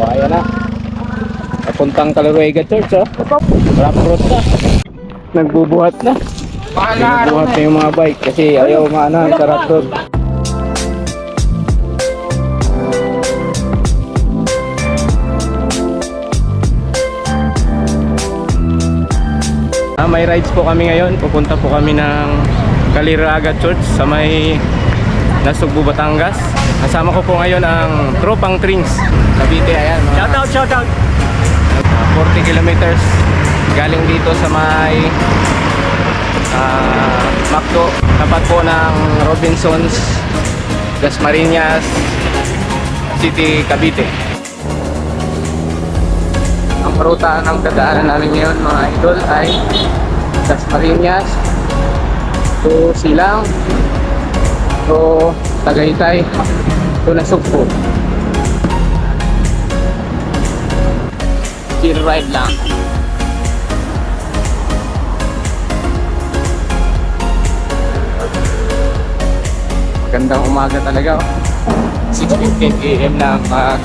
O, ayan na. Papuntang Calaruega Church, oh. Rough road na. Nagbubuhat na. Nagbubuhat na yung mga bike kasi ayaw maanahan sa rough road. Ah, may rides po kami ngayon. Pupunta po kami ng Caliraga Church sa may Nasugbu, Batangas. Kasama ko po ngayon ang Tropang Trings. Cavite, ayan. Mga Shout out, shout out. uh, 40 kilometers galing dito sa may uh, Macdo. Tapat po ng Robinsons, Dasmariñas, City, Cavite. Ang ruta ng dadaanan namin ngayon mga idol ay Dasmariñas to Silang to Tagaytay to Nasugpo. Chill ride lang. Magandang umaga talaga. oh. 6.15 a.m. na mag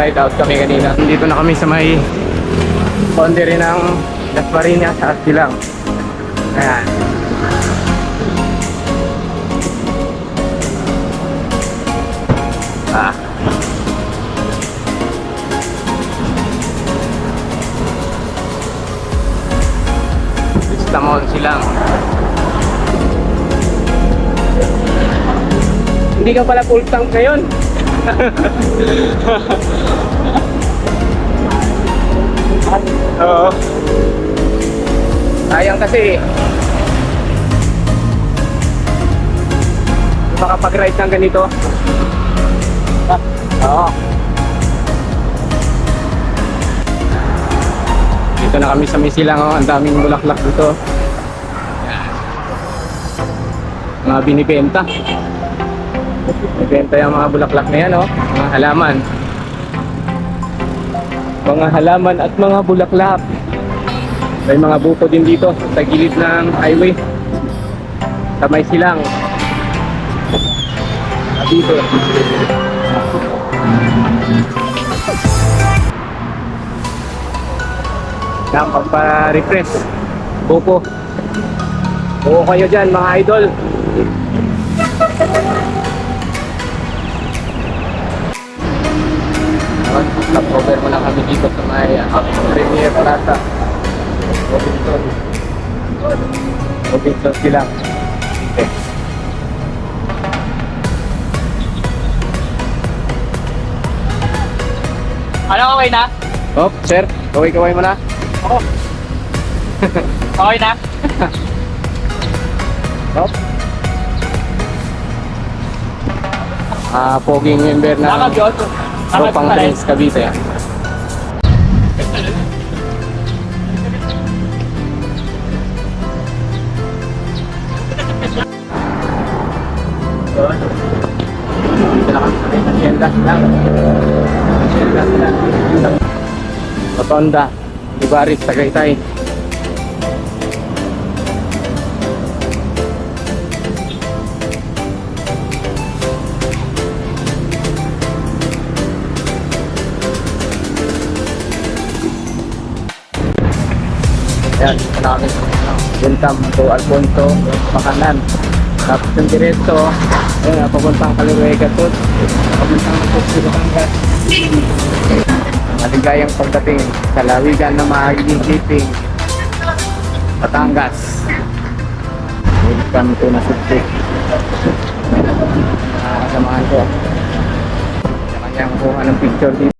ride out kami kanina. Dito na kami sa may boundary ng Dasmariñas at Silang. Ayan. Istamon silang. Hindi ka pala full tank ngayon. Oo. Sayang kasi. Makapag-ride ng ganito. Kami sa Misilang. Oh. Ang daming bulaklak dito. Mga binibenta. Binibenta yung mga bulaklak na yan. Oh. Mga halaman. Mga halaman at mga bulaklak. May mga buko din dito sa gilid ng highway. Sa may silang. Dito. Yan, pagpa-refresh. Buko. Buko kayo dyan, mga idol. Stop over mo lang kami dito sa may uh, Premier Plaza. Robinson. Robinson sila. Okay. Ano, okay na? Oh, sir, kaway-kaway mo na. Okay na? Oh. Ah, poging member yun. Tropang Trains Cavite. Na. Rotonda, Ibaris, Tagaytay. Ayan, maraming welcome to Alfonso, Pakanan. Tapos yung diretso, ayun, papuntang Caliruega to, papuntang Puso, Batangas. Maligayang pagdating sa lawigan na magiging shipping, Batangas. Welcome to Nasugpo. Ah, samahan ko. Kanya-kanyang kuha ng picture dito.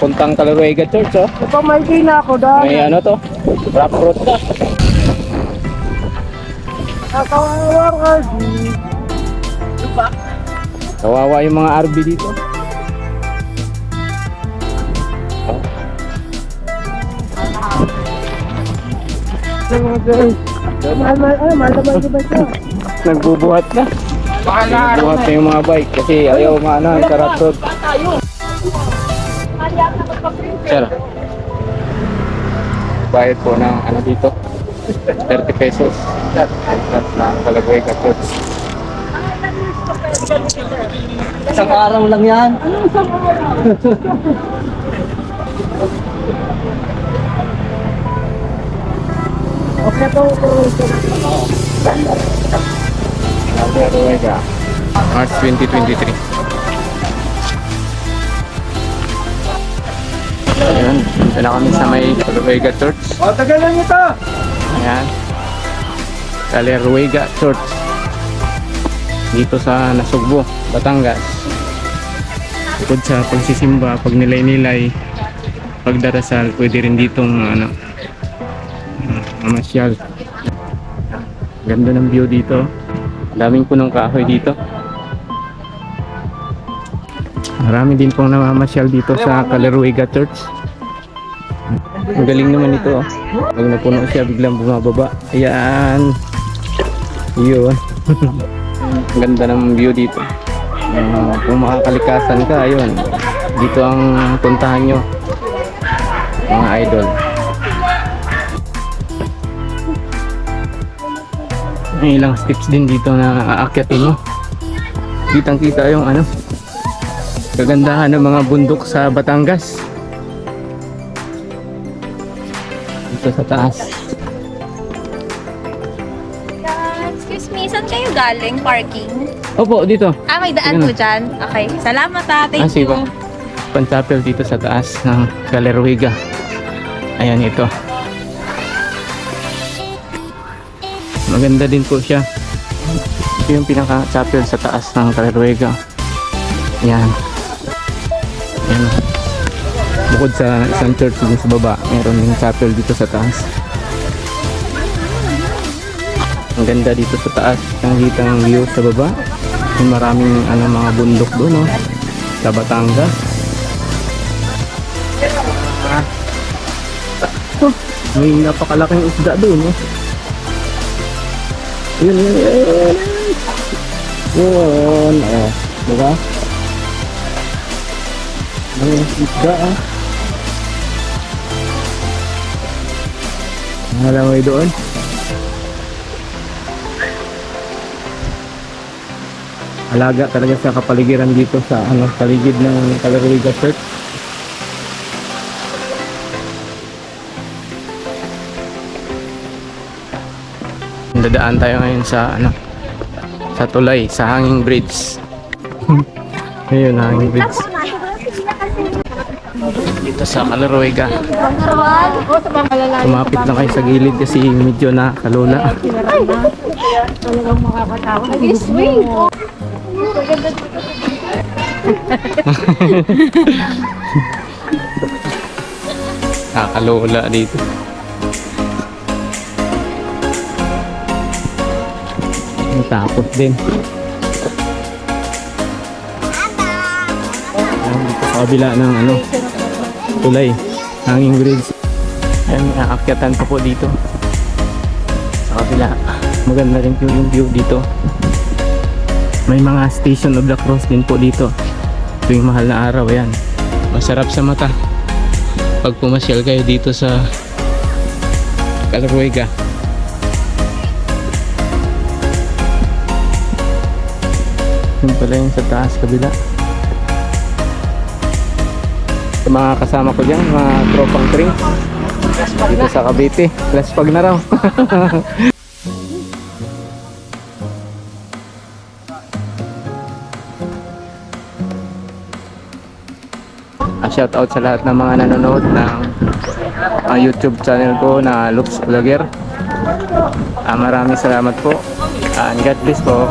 Papuntang Calaruega Church, oh. Ito may na ako dahil. May ano to? Rock road na. Nakawawang RD. Kawawa yung mga RB dito. Nagbubuhat na. Nagbubuhat na yung mga bike kasi ayaw maano sa rock road. Sir. Bayad po ng ano dito. 30 pesos. At na Calaruega Church. Isang araw lang yan. Okay to. Calaruega. March 2023. Ayan, dito na kami sa may Calaruega Church. O, tagalan niyo to. Ayan. Calaruega Church. Dito sa Nasugbo, Batangas. Bukod sa pagsisimba, pag nilay-nilay, pagdarasal, pwede rin ditong ano, mamasyal. Ganda ng view dito. Daming punong kahoy dito. Marami din pong namamasyal dito sa Calaruega Church. Ang galing naman ito. oh. Pag napuno siya, biglang bumababa. Ayan. Yun. Ang ganda ng view dito. Ah, kung makakalikasan ka, ayun. Dito ang puntahan nyo. Mga idol. May ilang steps din dito na aakyatin mo. Kitang kita yung ano. Kagandahan ng mga bundok sa Batangas. Dito sa taas. Excuse me, saan kayo galing? Parking? Opo, dito. Ah, may daan po dyan. Okay. Salamat ah. Thank Ah, you. po. Panchapel dito sa taas ng Calaruega. Ayan ito. Maganda din po siya. Ito yung pinaka-chapel sa taas ng Calaruega. Ayan. Ayan. Bukod sa isang church dun sa baba, meron din chapel dito sa taas. Ang ganda dito sa taas. Nakikita ang view sa baba. May maraming ano, mga bundok doon, no? Sa Batangas. Oh, may napakalaking isda doon, no? Yun, yun, yun, yun. Yun, oh. Diba? May isda, ah. Nalangoy doon. alaga talaga sa kapaligiran dito sa ano paligid ng Calaruega Church. Dadaan tayo ngayon sa ano sa tulay, sa hanging bridge. Ayun, hanging bridge. Dito sa Calaruega. Tumapit na kayo sa gilid kasi medyo nakalula. Swing. Nakakalola dito. Tapos din. Dito sa kabila ng ano, tulay, hanging bridge. Ayan, aakyatan pa po dito. Sa kabila, maganda rin po yung view dito. May mga station of the cross din po dito. Tuwing mahal na araw, ayan. Masarap sa mata pag pumasyal kayo dito sa Calaruega. Yun pala yung sa taas kabila. Sa mga kasama ko dyan, mga tropang drinks. Dito sa Cavite. Last pag na raw. Shout out sa lahat ng mga nanonood ng ah, YouTube channel ko na Looks Vlogger. Ah, maraming salamat po. Ah, and God bless po.